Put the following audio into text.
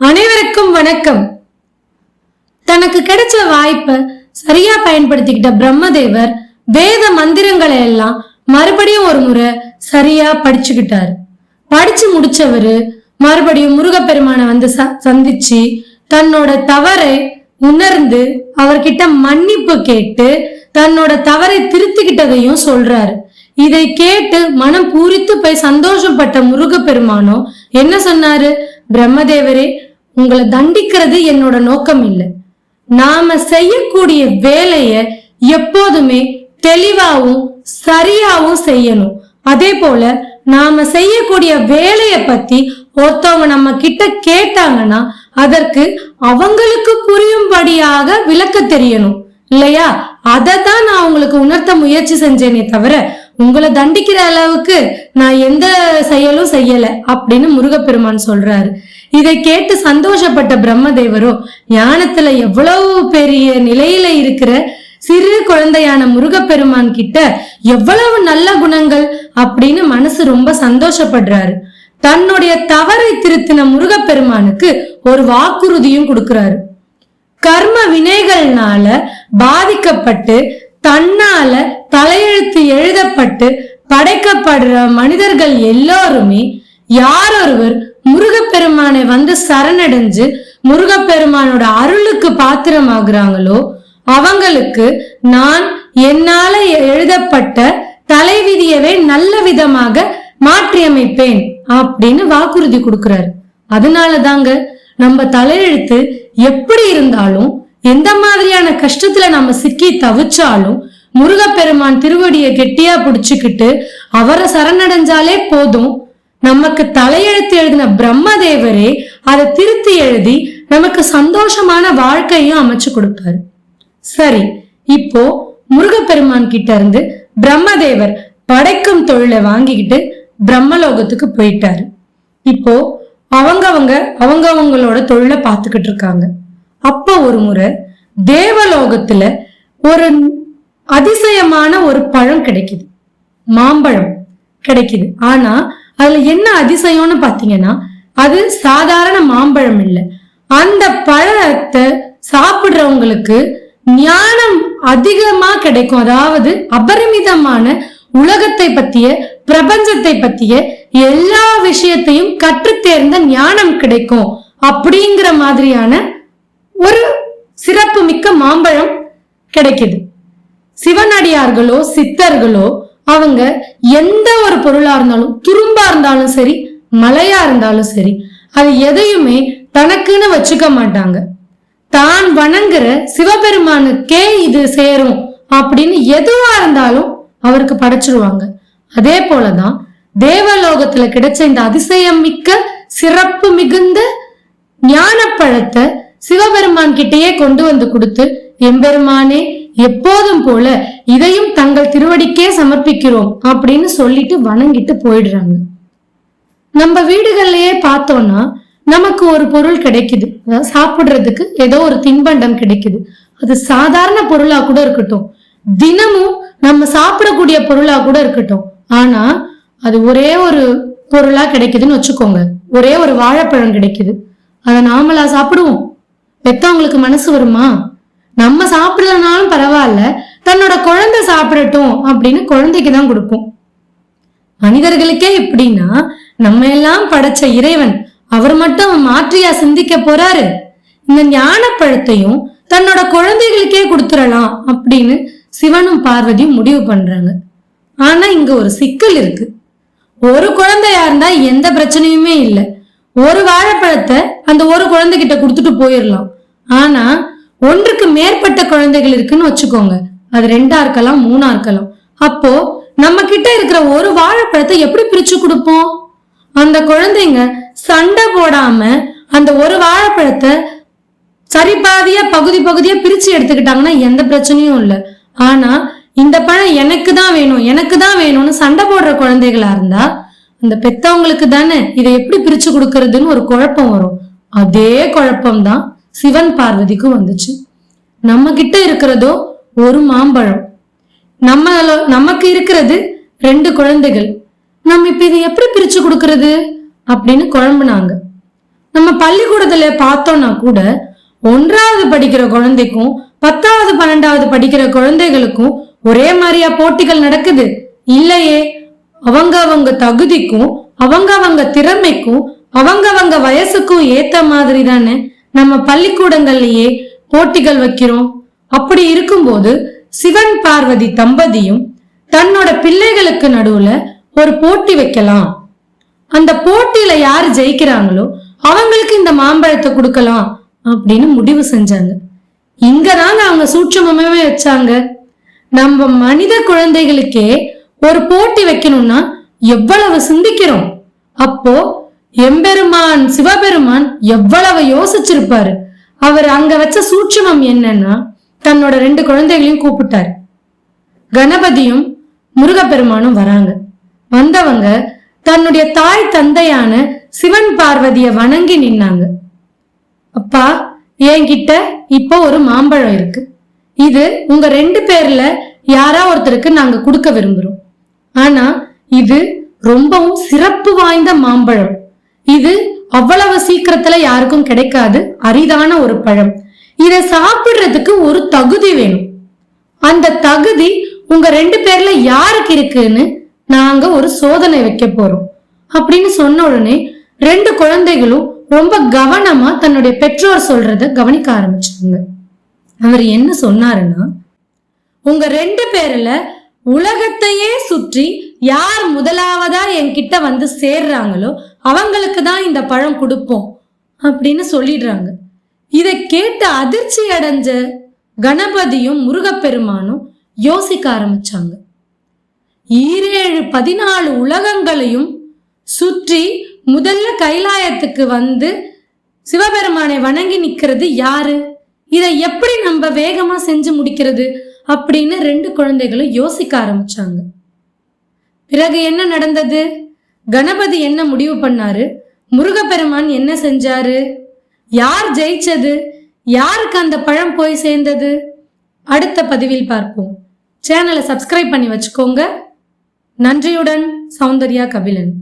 அனைவருக்கும் வணக்கம். தனக்கு கிடைச்ச வாய்ப்பை சரியா பயன்படுத்திக்கிட்ட பிரம்மதேவர் வேத மந்திரங்களை எல்லாம் மறுபடியும் ஒரு முறை சரியா படிச்சுக்கிட்டாரு. படிச்சு முடிச்சவரு மறுபடியும் முருகப்பெருமானை வந்து ச- சந்திச்சு தன்னோட தவறை உணர்ந்து அவர்கிட்ட மன்னிப்பு கேட்டு தன்னோட தவறை திருத்திக்கிட்டதையும் சொல்றாரு. இதை கேட்டு மனம் பூரித்து போய் சந்தோஷப்பட்ட முருகப்பெருமானோ என்ன சொன்னாரு? பிரம்மதேவரே உங்களை தண்டிக்கிறது என்னோட நோக்கம் இல்லை. நாம செய்யக்கூடிய வேலைய எப்போதுமே தெளிவாவும் சரியாவும் செய்யணும். அதே போல நாம செய்யக்கூடிய வேலைய பத்தி ஒருத்தவங்க நம்ம கிட்ட கேட்டாங்கன்னா அதற்கு அவங்களுக்கு புரியும்படியாக விளக்க தெரியணும். இல்லையா? அதை தான் நான் உங்களுக்கு உணர்த்த முயற்சி செஞ்சேனே தவிர உங்களை தண்டிக்கிற அளவுக்கு நான் செயலும் செய்யல அப்படின்னு முருகப்பெருமான் சொல்றாரு. இதை கேட்டு சந்தோஷப்பட்ட பிரம்மதேவரோ ஞானத்துல எவ்வளவு பெரிய நிலையில இருக்கிற சிறு குழந்தையான முருகப்பெருமான் கிட்ட எவ்வளவு நல்ல குணங்கள் அப்படின்னு மனசு ரொம்ப சந்தோஷப்படுறாரு. தன்னுடைய தவறை திருத்தின முருகப்பெருமானுக்கு ஒரு வாக்குறுதியும் கொடுக்கிறாரு. கர்ம வினைகள்னால பாதிக்கப்பட்டு தன்னால தலையெழுத்து எழுதப்பட்டு படைக்கப்படுற மனிதர்கள் எல்லாருமே யாரொருவர் முருகப்பெருமானை வந்து சரணடைஞ்சு முருகப்பெருமானோட அருளுக்கு பாத்திரமாகுறாங்களோ அவங்களுக்கு நான் என்னால எழுதப்பட்ட தலைவிதியவே நல்ல விதமாக மாற்றியமைப்பேன் அப்படின்னு வாக்குறுதி கொடுக்கிறாரு. அதனால தாங்க நம்ம தலையெழுத்து எப்படி இருந்தாலும் எந்த மாதிரியான கஷ்டத்துல நம்ம சிக்கி தவிச்சாலும் முருகப்பெருமான் திருவடியை கெட்டியா பிடிச்சுக்கிட்டு அவரை சரணடைஞ்சாலே போதும். நமக்கு தலையெழுத்து எழுதின பிரம்மதேவரே அதை திருத்தி எழுதி நமக்கு சந்தோஷமான வாழ்க்கையும் அமைச்சு கொடுப்பாரு. சரி இப்போ முருகப்பெருமான் கிட்ட இருந்து பிரம்மதேவர் படைக்கும் தொழிலை வாங்கிக்கிட்டு பிரம்மலோகத்துக்கு போயிட்டாரு. இப்போ அவங்கவங்க அவங்கவங்களோட தொழிலை பார்த்துக்கிட்டு இருக்காங்க. அப்ப ஒரு முறை தேவலோகத்துல ஒரு அதிசயமான ஒரு பழம் கிடைக்குது. மாம்பழம் கிடைக்குது. ஆனா அதுல என்ன அதிசயம்னு பாத்தீங்கன்னா அது சாதாரண மாம்பழம் இல்லை. அந்த பழத்தை சாப்பிடுறவங்களுக்கு ஞானம் அதிகமா கிடைக்கும். அதாவது அபரிமிதமான உலகத்தை பத்திய பிரபஞ்சத்தை பத்திய எல்லா விஷயத்தையும் கற்றுத்தேர்ந்த ஞானம் கிடைக்கும். அப்படிங்கிற மாதிரியான ஒரு சிறப்பு மிக்க மாம்பழம் கிடைக்குது. சிவனடியார்களோ சித்தர்களோ அவங்க எந்த ஒரு பொருளா இருந்தாலும் துரும்பா இருந்தாலும் சரி மலையா இருந்தாலும் சரி அது எதையுமே தனக்குன்னு வச்சுக்க மாட்டாங்க. தான் வணங்குற சிவபெருமானுக்கே இது சேரும் அப்படின்னு எதுவா இருந்தாலும் அவருக்கு படைச்சிருவாங்க. அதே போலதான் தேவலோகத்துல கிடைச்ச இந்த அதிசயம் மிக்க சிறப்பு மிகுந்த ஞானப்பழத்தை சிவபெருமான் கிட்டேயே கொண்டு வந்து கொடுத்து எம்பெருமானே எப்போதும் போல இதையும் தங்கள் திருவடிக்கே சமர்ப்பிக்கிறோம் அப்படின்னு சொல்லிட்டு வணங்கிட்டு போயிடுறாங்க. நம்ம வீடுகள்லயே பார்த்தோம்னா நமக்கு ஒரு பொருள் கிடைக்குது. அதாவது சாப்பிடுறதுக்கு ஏதோ ஒரு தின்பண்டம் கிடைக்குது. அது சாதாரண பொருளா கூட இருக்கட்டும். தினமும் நம்ம சாப்பிடக்கூடிய பொருளா கூட இருக்கட்டும். ஆனா அது ஒரே ஒரு பொருளா கிடைக்குதுன்னு வச்சுக்கோங்க. ஒரே ஒரு வாழைப்பழம் கிடைக்குது. அதை நாமளா சாப்பிடுவோம். பெத்தவங்களுக்கு மனசு வருமா? நம்ம சாப்பிடலனாலும் பரவாயில்ல. தன்னோட குழந்தை சாப்பிடட்டும் அப்படின்னு குழந்தைக்கு தான் கொடுப்போம். மனிதர்களுக்கே எப்படின்னா நம்ம எல்லாம் படைச்ச இறைவன். அவர் மட்டும் மாற்றியா சிந்திக்க போறாரு? இந்த ஞானப்பழத்தையும் தன்னோட குழந்தைகளுக்கே கொடுத்துடலாம் அப்படின்னு சிவனும் பார்வதியும் முடிவு பண்றாங்க. ஆனா இங்க ஒரு சிக்கல் இருக்கு. ஒரு குழந்தையா இருந்தா எந்த பிரச்சனையுமே இல்லை. ஒரு வாழைப்பழத்தை அந்த ஒரு குழந்தைகிட்ட கொடுத்துட்டு போயிடலாம் ஆனா ஒன்றுக்கு மேற்பட்ட குழந்தைகள் இருக்குன்னு வச்சுக்கோங்க. அது ரெண்டா இருக்கலாம் மூணா இருக்கலாம். அப்போ நம்ம கிட்ட இருக்கிற ஒரு வாழைப்பழத்தை எப்படி பிரிச்சு கொடுப்போம்? அந்த குழந்தைங்க சண்டை போடாம அந்த ஒரு வாழைப்பழத்தை சரி பாதியா பகுதி பகுதியா பிரிச்சு எடுத்துக்கிட்டாங்கன்னா எந்த பிரச்சனையும் இல்லை. ஆனா இந்த பழம் எனக்கு தான் வேணும் எனக்கு தான் வேணும்னு சண்டை போடுற குழந்தைகளா இருந்தா அந்த பெத்தவங்களுக்கு தானே இதை எப்படி பிரிச்சு கொடுக்கறதுன்னு ஒரு குழப்பம் வரும். அதே குழப்பம் தான் சிவன் பார்வதிக்கும் வந்துச்சு. நம்ம கிட்ட இருக்கிறதோ ஒரு மாம்பழம். நம்ம நமக்கு இருக்கிறது ரெண்டு குழந்தைகள். நம்ம இப்ப இதை எப்படி பிரிச்சு கொடுக்கறது அப்படின்னு குழம்புனாங்க. நம்ம பள்ளிக்கூடத்துல பார்த்தோம்னா கூட ஒன்றாவது படிக்கிற குழந்தைக்கும் பத்தாவது பன்னெண்டாவது படிக்கிற குழந்தைகளுக்கும் ஒரே மாதிரியா போட்டிகள் நடக்குது. இல்லையே அவங்க அவங்க தகுதிக்கும் அவங்க அவங்க திறமைக்கும் அவங்க அவங்க வயசுக்கும் ஏத்த மாதிரி தானே நம்ம பள்ளிக்கூடங்கள்லயே போட்டிகள் வைக்கிறோம். அப்படி இருக்கும்போது சிவன் பார்வதி தம்பதியும் தன்னோட பிள்ளைகளுக்கு நடுவுல ஒரு போட்டி வைக்கலாம். அந்த போட்டியில யார் ஜெயிக்கிறாங்களோ அவங்களுக்கு இந்த மாம்பழத்தை கொடுக்கலாம் அப்படின்னு முடிவு செஞ்சாங்க. இங்கதாங்க அவங்க சூட்சமமே வச்சாங்க. நம்ம மனித குழந்தைகளுக்கே ஒரு போட்டி வைக்கணும்னா எவ்வளவு சிந்திக்கிறோம்? அப்போ எம்பெருமான் சிவபெருமான் எவ்வளவு யோசிச்சிருப்பாரு? அவர் அங்க வச்ச சூட்சமம் என்னன்னா தன்னோட ரெண்டு குழந்தைகளையும் கூப்பிட்டாரு. கணபதியும் முருகப்பெருமானும் வராங்க. வந்தவங்க தன்னுடைய தாய் தந்தையான சிவன் பார்வதிய வணங்கி நின்னாங்க. அப்பா என்கிட்ட இப்போ ஒரு மாம்பழம் இருக்கு. இது உங்க ரெண்டு பேர்ல யாரா ஒருத்தருக்கு நாங்க கொடுக்க விரும்புறோம். ஆனா இது ரொம்பவும் சிறப்பு வாய்ந்த மாம்பழம். இது அவ்வளவு சீக்கிரத்துல யாருக்கும் கிடைக்காது அரிதான ஒரு பழம். இதை சாப்பிடுறதுக்கு ஒரு தகுதி வேணும். அந்த தகுதி உங்க ரெண்டு பேர்ல யாருக்கு இருக்குன்னு நாங்க ஒரு சோதனை வைக்க போறோம். அப்படின்னு சொன்ன உடனே ரெண்டு குழந்தைகளும் ரொம்ப கவனமா தன்னுடைய பெற்றோர் சொல்றத கவனிக்க ஆரம்பிச்சாங்க அவர் என்ன சொன்னாருன்னா உங்க ரெண்டு பேர்ல உலகத்தையே சுற்றி யார் முதலாவதா என்கிட்ட வந்து சேர்றாங்களோ அவங்களுக்கு தான் இந்த பழம் கொடுப்போம் அப்படின்னு சொல்லிடுறாங்க. இதை கேட்டு அதிர்ச்சி அடைஞ்ச கணபதியும் முருகப்பெருமானும் யோசிக்க ஆரம்பிச்சாங்க. ஈரேழு பதினாலு உலகங்களையும் சுற்றி முதல்ல கைலாயத்துக்கு வந்து சிவபெருமானை வணங்கி நிற்கிறது யாரு? இதை எப்படி நம்ம வேகமா செஞ்சு முடிக்கிறது? அப்படின்னு ரெண்டு குழந்தைகளும் யோசிக்க ஆரம்பிச்சாங்க. பிறகு என்ன நடந்தது? கணபதி என்ன முடிவு பண்ணாரு? முருகப்பெருமான் என்ன செஞ்சாரு? யார் ஜெயிச்சது? யாருக்கு அந்த பழம் போய் சேர்ந்தது? அடுத்த பதிவில் பார்ப்போம். சேனலை சப்ஸ்கிரைப் பண்ணி வச்சுக்கோங்க. நன்றியுடன் சௌந்தர்யா கபிலன்.